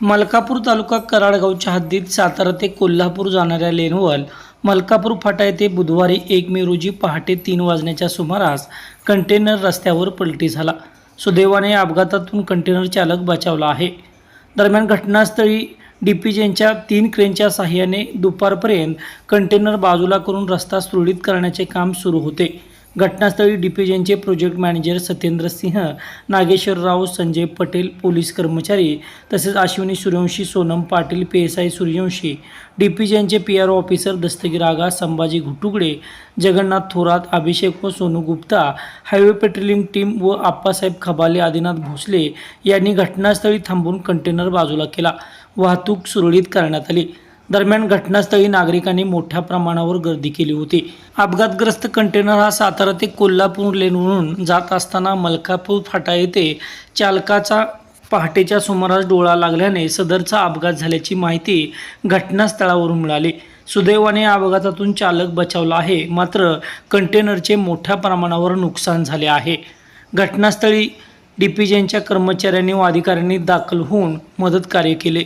मलकापूर तालुका कराडगावच्या हद्दीत सातारा ते कोल्हापूर जाणाऱ्या लेनवर मलकापूर फाटा येथे बुधवारी एक मे रोजी पहाटे तीन वाजण्याच्या सुमारास कंटेनर रस्त्यावर पलटी झाला. सुदैवाने या अपघातातून कंटेनर चालक बचावला आहे. दरम्यान घटनास्थळी डीपीजेंच्या तीन क्रेनच्या सहाय्याने दुपारपर्यंत कंटेनर बाजूला करून रस्ता सुरळीत करण्याचे काम सुरू होते. घटनास्थळी डीपीजेंचे project manager Satyendra Singh Nageshwarrao Sanjay Patel police कर्मचारी तसेच Ashwini Suryavanshi Sonam Patil P S I Suryavanshi डीपीजेंचे P R officer Dastagir Aga Sambhaji Ghutugade Jagannath Thorat Abhishek व Sonu Gupta highway patrolling team व आप्पासाहेब खबाले आदिनाथ भोसले यांनी घटनास्थळी थांबून container बाजूला केला. वाहतूक सुरळीत करण्यात आली. दरम्यान घटनास्थळी नागरिकांनी मोठ्या प्रमाणावर गर्दी केली होती. अपघातग्रस्त कंटेनर हा सातारा ते कोल्हापूर लेनवरून जात असताना मलकापूर फाटा येथे चालकाचा पहाटेच्या सुमारास डोळा लागल्याने सदरचा अपघात झाल्याची माहिती घटनास्थळावरून मिळाली. सुदैवाने या अपघातातून चालक बचावला आहे मात्र कंटेनरचे मोठ्या प्रमाणावर नुकसान झाले आहे. घटनास्थळी डीपीजेंच्या कर्मचाऱ्यांनी व अधिकाऱ्यांनी दाखल होऊन मदत कार्य केले.